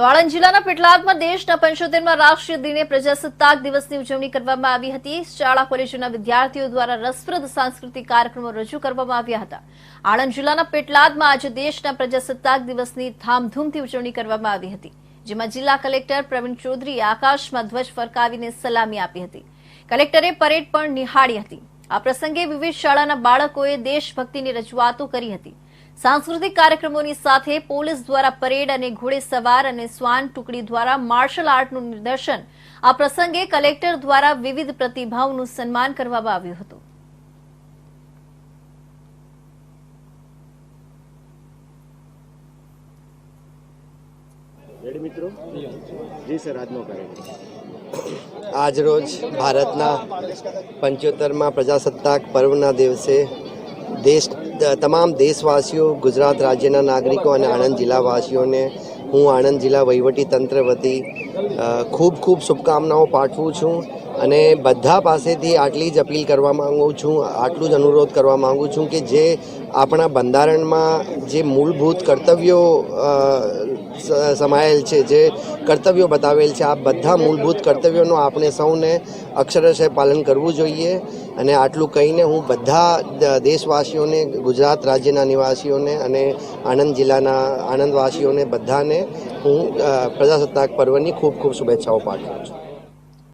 તો આણંદ જિલ્લાના પેટલાદમાં દેશના પંચોતેરમાં રાષ્ટ્રીય દિને પ્રજાસત્તાક દિવસની ઉજવણી કરવામાં આવી હતી. શાળા કોલેજોના વિદ્યાર્થીઓ દ્વારા રસપ્રદ સાંસ્કૃતિક કાર્યક્રમો રજૂ કરવામાં આવ્યા હતા. આણંદ જિલ્લાના પેટલાદમાં આજે દેશના પ્રજાસત્તાક દિવસની ધામધૂમથી ઉજવણી કરવામાં આવી હતી, જેમાં જિલ્લા કલેક્ટર પ્રવીણ ચૌધરીએ આકાશમાં ધ્વજ ફરકાવીને સલામી આપી હતી. કલેક્ટરે પરેડ પણ નિહાળી હતી. આ પ્રસંગે વિવિધ શાળાના બાળકોએ દેશભક્તિની રજૂઆતો કરી હતી. સાંસ્કૃતિક કાર્યક્રમોની સાથે પોલીસ દ્વારા પરેડ અને ઘોડેસવાર અને સ્વાન ટુકડી દ્વારા માર્શલ આર્ટનું નિદર્શન. આ પ્રસંગે કલેક્ટર દ્વારા વિવિધ પ્રતિભાઓનું સન્માન કરવામાં આવ્યું હતું. રેડી મિત્રો? જી સર આજનો કાર્યક્રમ. આજરોજ ભારતના પંચોતેરમાં પ્રજાસત્તાક પર્વના દિવસે દેશ તમામ દેશવાસીઓ, ગુજરાત રાજ્યના નાગરિકો અને આણંદ જિલ્લાવાસીઓને હું આણંદ જિલ્લા વહીવટી તંત્ર વતી ખૂબ ખૂબ શુભકામનાઓ પાઠવું છું. અને બધા પાસેથી આટલી જ અપીલ કરવા માગું છું, આટલું જ અનુરોધ કરવા માગું છું કે જે આપણા બંધારણમાં જે મૂળભૂત કર્તવ્યો સમાયેલ છે, જે કર્તવ્યો બતાવેલ છે, આ બધા મૂળભૂત કર્તવ્યોનું આપણે સૌને અક્ષરશઃ પાલન કરવું જોઈએ અને આટલું કહીને હું બધા દેશવાસીઓને, ગુજરાત રાજ્યના નિવાસીઓને અને આણંદ જિલ્લાના આણંદવાસીઓને બધાને હું પ્રજાસત્તાક પર્વની ખૂબ ખૂબ શુભેચ્છાઓ પાઠવું છું.